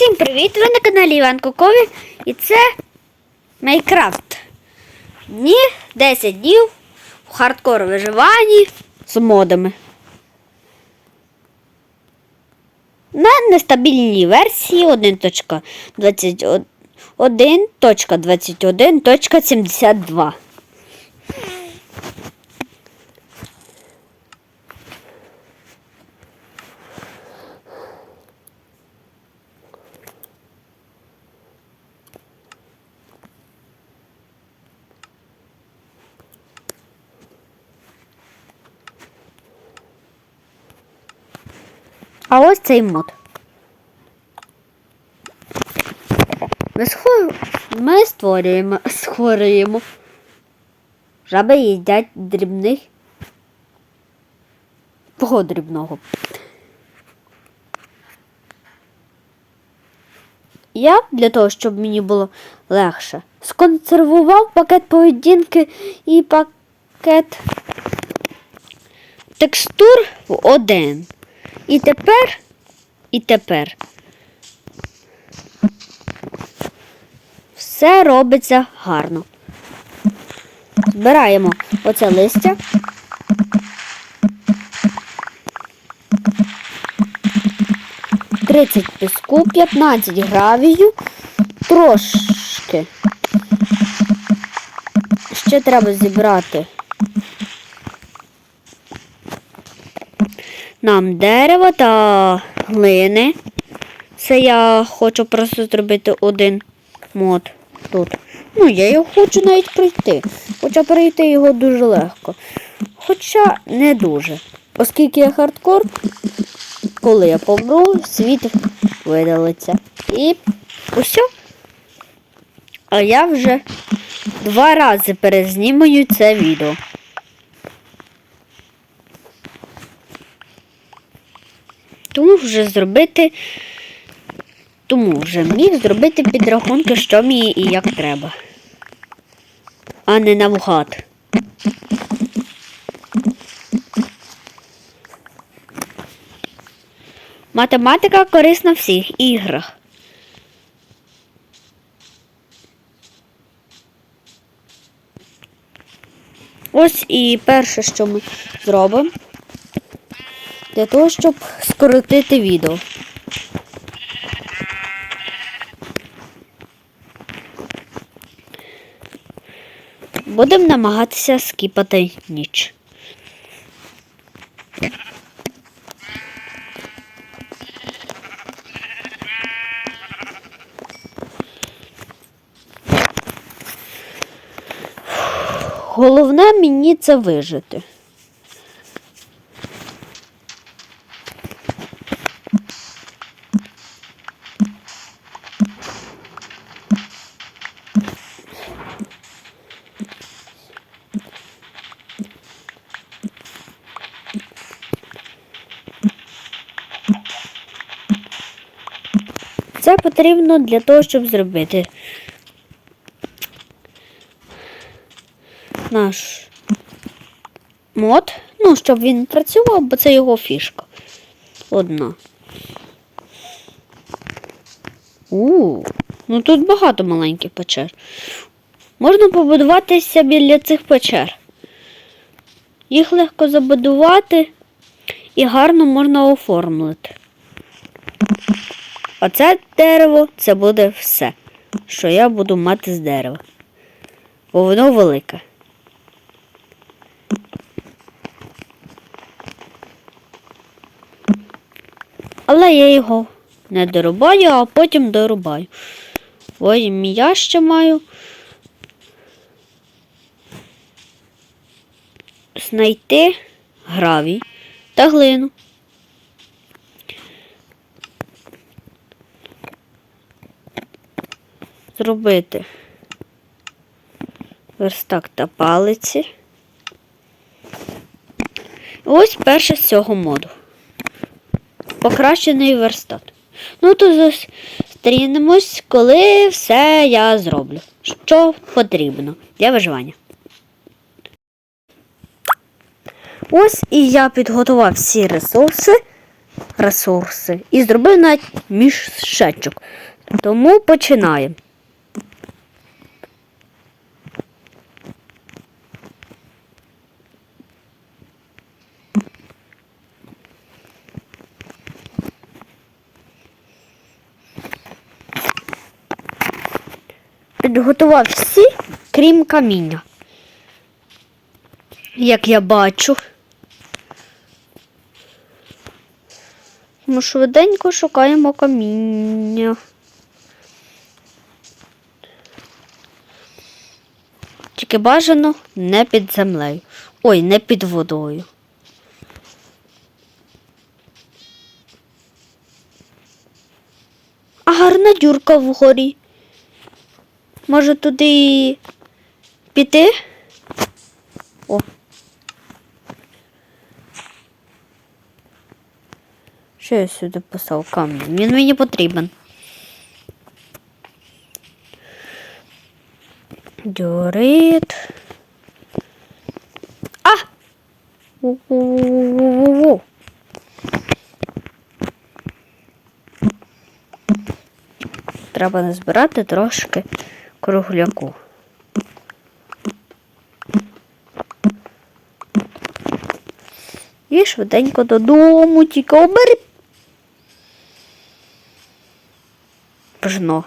Всім привіт! Ви на каналі Іван Кокові і це Майнкрафт. Дні 10 днів в хардкор виживанні з модами. На нестабільній версії 1.21.21.72. А ось цей мод. Ми, схо... Ми створюємо, створюємо. Жаби їдять дрібних. Кого дрібного? Я для того, щоб мені було легше, сконсервував пакет поведінки і пакет текстур в один. І тепер, і тепер все робиться гарно. Збираємо оце листя. Тридцять піску, 15 гравію, трошки. Ще треба зібрати нам дерева та глини. Це я хочу просто зробити один мод тут. Ну, я його хочу навіть пройти. Хоча пройти його дуже легко. Хоча не дуже. Оскільки я хардкор, коли я помру, світ видалиться. І усе. А я вже два рази перезнімаю це відео. Тому вже зробити, тому вже міг зробити підрахунки, що мені і як треба, а не навгад. Математика корисна в всіх іграх. Ось і перше, що ми зробимо для того, щоб скоротити відео. Будемо намагатися скіпати ніч. Головне мені це вижити. Потрібно для того, щоб зробити наш мод. Ну, щоб він працював, бо це його фішка. Одна. У, ну тут багато маленьких печер. Можна побудуватися біля цих печер. Їх легко забудувати і гарно можна оформити. А це дерево це буде все, що я буду мати з дерева. Бо воно велике. Але я його не дорубаю, а потім дорубаю. Потім я ще маю знайти гравій та глину. Зробити верстак та палиці. Ось перше з цього моду. Покращений верстат. Ну, то зустрінемось, коли все я зроблю. Що потрібно для виживання. Ось і я підготував всі ресурси ресурси. І зробив навіть мішечок. Тому починаємо. Підготував всі, крім каміння. Як я бачу. Ми швиденько шукаємо каміння. Тільки бажано не під землею. Ой, не під водою. А гарна дюрка вгорі. Може туди піти? О. Що я сюди писав камінь? Він мені потрібен. Дюрит. А! У-у-у-у-у-у. Треба назбирати трошки кругляку. І швиденько додому, тільки обери. Пжно.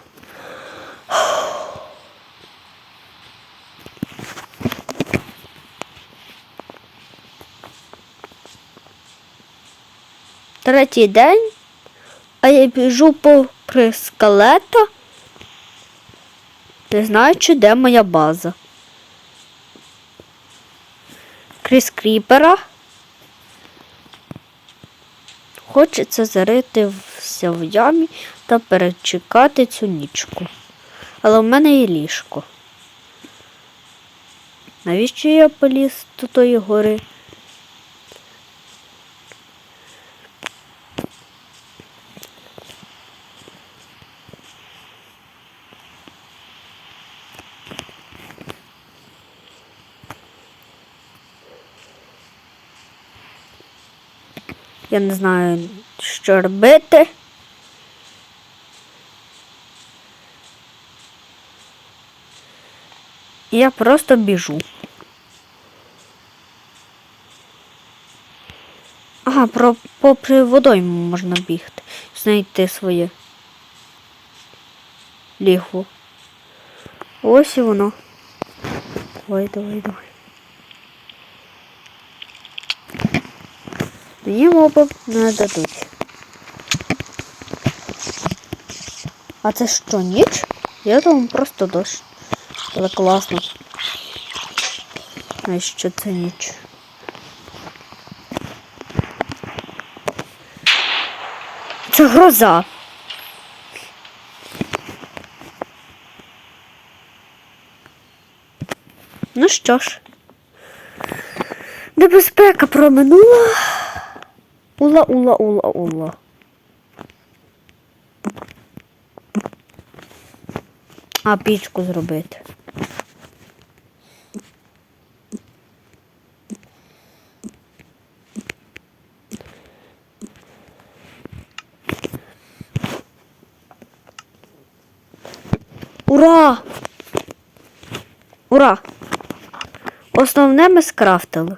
Третій день, а я біжу попри скелета, не знаючи, де моя база. Крізь кріпера. Хочеться заритися в ямі та перечекати цю нічку. Але в мене є ліжко. Навіщо я поліз до тої гори? Я не знаю, що робити. Я просто біжу. Ага, про, попри водойму можна бігти. Знайти своє лігво. Ось і воно. Давай, давай, давай. Мені моби не дадуть. А це що, ніч? Я думаю, просто дощ. Але класно. А що це ніч? Це гроза. Ну що ж, небезпека проминула. Ула, ула, ула, ула. А пічку зробити. Ура! Ура! Основне ми скрафтили.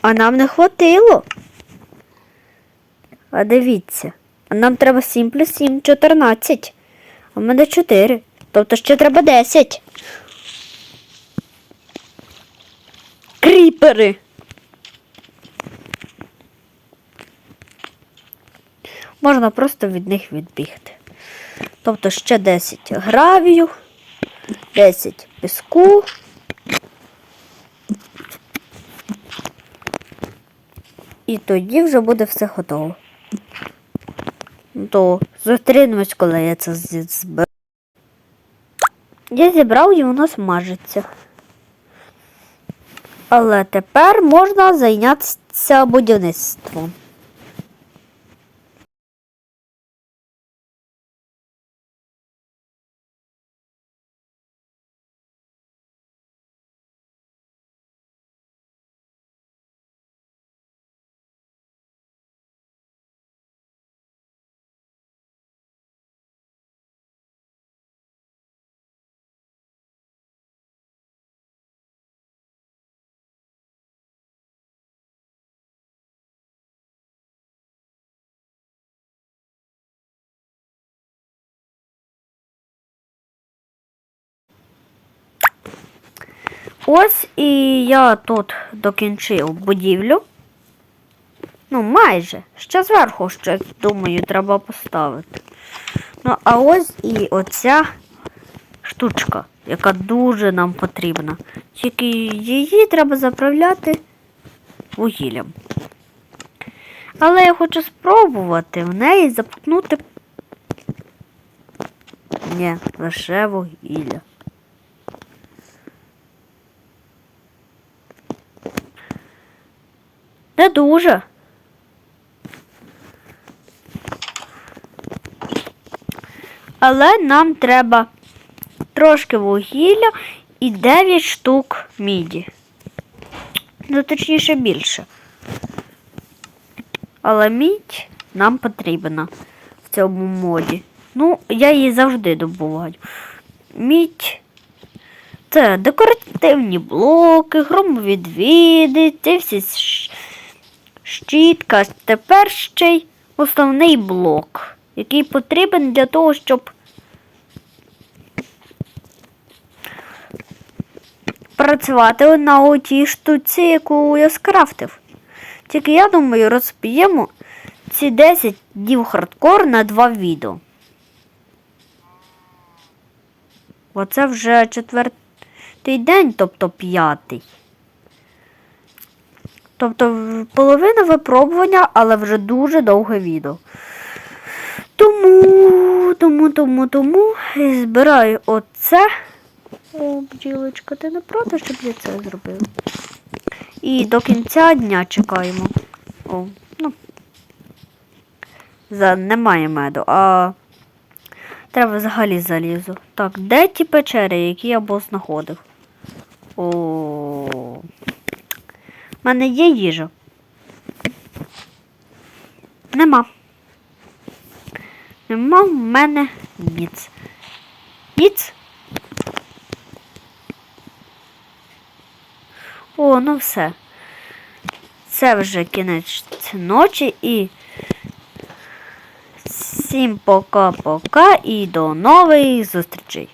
А нам не хватило. А дивіться, а нам треба 7 плюс 7, 14. А в мене 4. Тобто ще треба 10. Кріпери. Можна просто від них відбігти. Тобто ще 10 гравію, 10 піску. І тоді вже буде все готово. То зустрінемось, коли я це зберу. Я зібрав і воно смажиться. Але тепер можна зайнятися будівництвом. Ось і я тут докінчив будівлю. Ну, майже. Ще зверху щось, думаю, треба поставити. Ну, а ось і оця штучка, яка дуже нам потрібна. Тільки її треба заправляти вугіллям. Але я хочу спробувати в неї запхнути. Ні, лише вугілля. Не дуже. Але нам треба трошки вугілля і 9 штук міді. Ну, точніше більше. Але мідь нам потрібна в цьому моді. Ну, я її завжди добуваю. Мідь це декоративні блоки, громовідвіди, ці всі щітка. Тепер ще й основний блок, який потрібен для того, щоб працювати на отій штуці, яку я скрафтив. Тільки я думаю, розп'ємо ці 10 днів хардкор на два відео. Оце вже четвертий день, тобто п'ятий. Тобто половина випробування, але вже дуже довге відео. Тому, тому, тому, тому збираю оце. О, бджілочка, ти не проти, щоб я це зробив? І до кінця дня чекаємо. О, ну. За, немає меду, а треба взагалі залізу. Так, де ті печери, які я бос знаходив? О. У мене є їжа. Нема. Нема в мене ніц. Ніц? О, ну все. Це вже кінець ночі і всім пока-пока і до нових зустрічей.